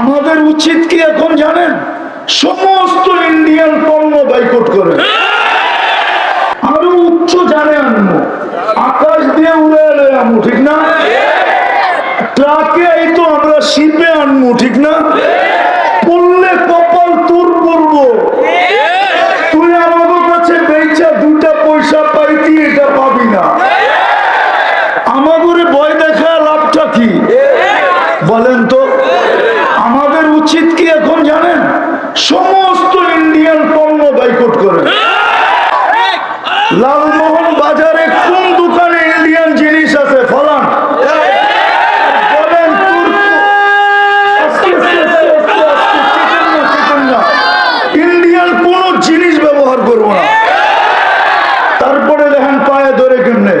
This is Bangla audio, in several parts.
আমাদের উচিত কি এখন জানেন? সমস্ত ইন্ডিয়ান পণ্য বাইকট করে। আরও উচ্চ জানে আনব। আকাশ দিয়ে উড়ে এলে আনব, ঠিক না? ট্রাকে এই তো আমরা শিপে আনব, ঠিক না? পড়লে কপাল তোর পড়ব তুই আমাদের কাছে বেচা দুটা পয়সা পাইতি, এটা পাবি না। আমাদের ভয় দেখা লাভটা কি বলেন তো আমাদের উচিত কি এখন জানেন সমস্ত ইন্ডিয়ান পণ্য বাইকট করে লালমোহন বাজারে কোন দোকানে ইন্ডিয়ান জিনিস আছে ফলান বলেন তুর্ক- আস্তে, আস্তে, আস্তে, আস্তে, আস্তে, চিকেন না, চিকেন না। ইন্ডিয়ান কোন জিনিস ব্যবহার করব না তারপরে দেখেন পায়ে ধরে কেমনে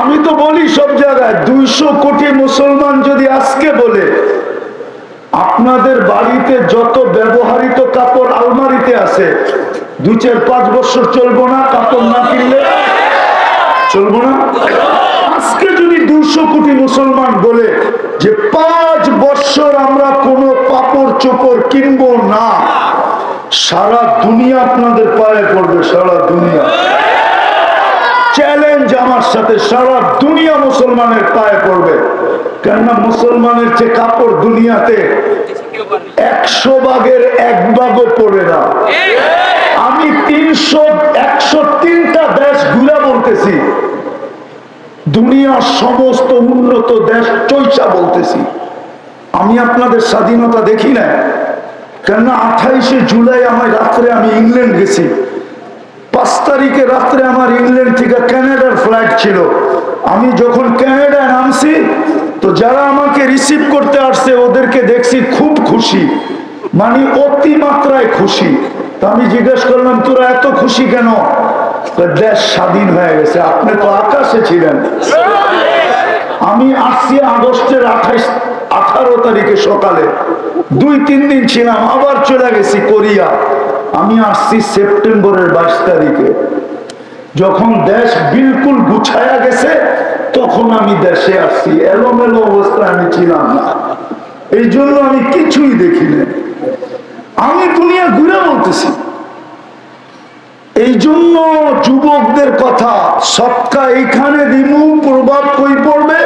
আমি তো বলি সব জায়গায় দুইশো কোটি মুসলমান যদি আজকে বলে, আপনাদের বাড়িতে যত ব্যবহৃত কাপড় আলমারিতে আছে দু চার পাঁচ বছর চলবো না, কাপড় না কিনলে? চলবো না? আজকে যদি দুশো কোটি মুসলমান বলে যে পাঁচ বছর আমরা কোনো কাপড় চোপড় কিনবো না, সারা দুনিয়া আপনাদের পায়ে পড়বে, সারা দুনিয়া। আমার সাথে সারা দুনিয়া মুসলমানের পায়ে পড়বে। কেননা মুসলমানের যে কাপড় দুনিয়াতে একশো ভাগের এক ভাগও পড়ে না। আমি তিনশো, একশো তিনটা দেশ ঘুরে বলতেছি। দুনিয়ার সমস্ত উন্নত দেশ চৈচা বলতেছি। আমি আপনাদের স্বাধীনতা দেখি না কেননা আঠাইশে জুলাই আমার রাত্রে আমি ইংল্যান্ড গেছি। পাঁচ তারিখে রাত্রে আমার ইংল্যান্ড থেকে ক্যানাডার ফ্লাইট ছিল। আমি যখন ক্যানাডায় নামছি, তো যারা আমাকে রিসিভ করতে আসছে, ওদেরকে দেখছি খুব খুশি। মানে অতিমাত্রায় খুশি। তো আমি জিজ্ঞেস করলাম, তোরা এত খুশি কেন? দেশ স্বাধীন হয়ে গেছে। আপনি তো আকাশে ছিলেন। আমি আসছি আগস্টের আঠাইশ আঠারো তারিখে সকালে। দুই, তিন দিন ছিলাম, আবার চলে গেছি কোরিয়া। আমি আসছি সেপ্টেম্বরের বাইশ তারিখে। যখন দেশ বিলকুল গুছায়া গেছে, তখন আমি দেশে আসছি। এলোমেলো অবস্থায় আমি ছিলাম না। এই জন্য আমি কিছুই দেখি না আমি দুনিয়া ঘুরে বলতেছি। এই জন্য যুবকদের কথা সৎকা এখানে দিমু প্রভাব কই পড়বে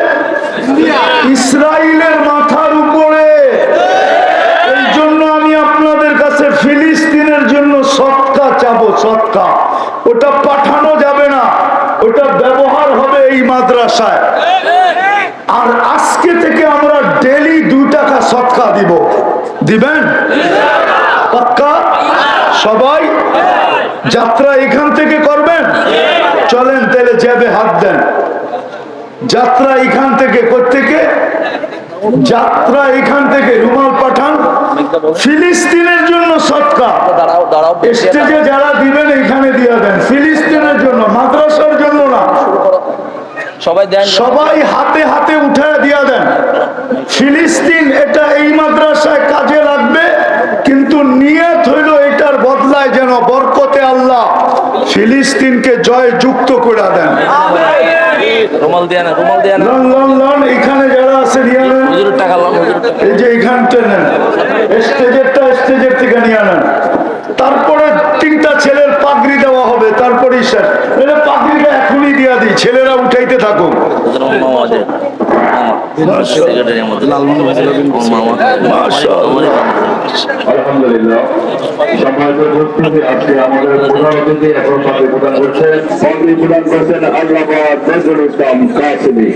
ইসরায়েলের মাথার উপরে এই জন্য আমি আপনাদের কাছে ফিলিস্তিনের জন্য সৎকা চাবো সৎকা ওটা পাঠানো যাবে না। ওটা ব্যবহার হবে এই মাদ্রাসায়। আর আজকে থেকে আমরা ডেলি দুই টাকা সৎকা দিব। দিবেন? পাক্কা? সবাই? যাত্রা এখান থেকে করবেন? চলেন তাহলে যাবে হাত দেন। যাত্রা এখান থেকে থেকে যাত্রা এখান থেকে রুমাল পাঠান। ফিলিস্তিনের জন্য সৎকা। দাঁড়াও দাঁড়াও স্টেজে যারা দিবেন এখানে দিয়ে দেন। ফিলিস্তিনের জন্য মাদ্রাসার জন্য না। সবাই দেন। সবাই হাতে হাতে উঠায় দিয়া দেন। ফিলিস্তিন এটা এই মাদ্রাসায় কাজে লাগবে কিন্তু নিয়ত হইল এটার বদলায় যেন বরকতে আল্লাহ ফিলিস্তিনকে জয় যুক্ত করে দেন। রুমাল দিয়ে রুমাল দিয়ে না। লন লন লন এখানে যারা আছে এই যে এখানটা নেন। স্টেজেরটা স্টেজের থেকে নিয়ে তারপরে তিনটা ছেলের পাগড়ি দেওয়া হবে তারপরে শেষ। পাগড়িটা এখনই দিয়া দিই ছেলেরা উঠাইতে থাকুক। আলহামদুলিল্লাহ সম্মানিত উপস্থিতি আজকে আমাদের প্রধান অতিথি এখন পাখি প্রদান করছেন পাখি প্রদান করছেন আল্লাহাবাদ নজরুল ইসলাম কাসিমি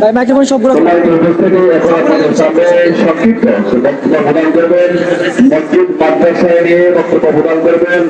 ভাই মাইক্রোফোন সবগুলো সম্মানিত উপস্থিতি এখন আপনাদের সামনে সংক্ষিপ্ত। বক্তব্য প্রদান করবেন মসজিদ মাদ্রাসায় নিয়ে বক্তব্য প্রদান করবেন।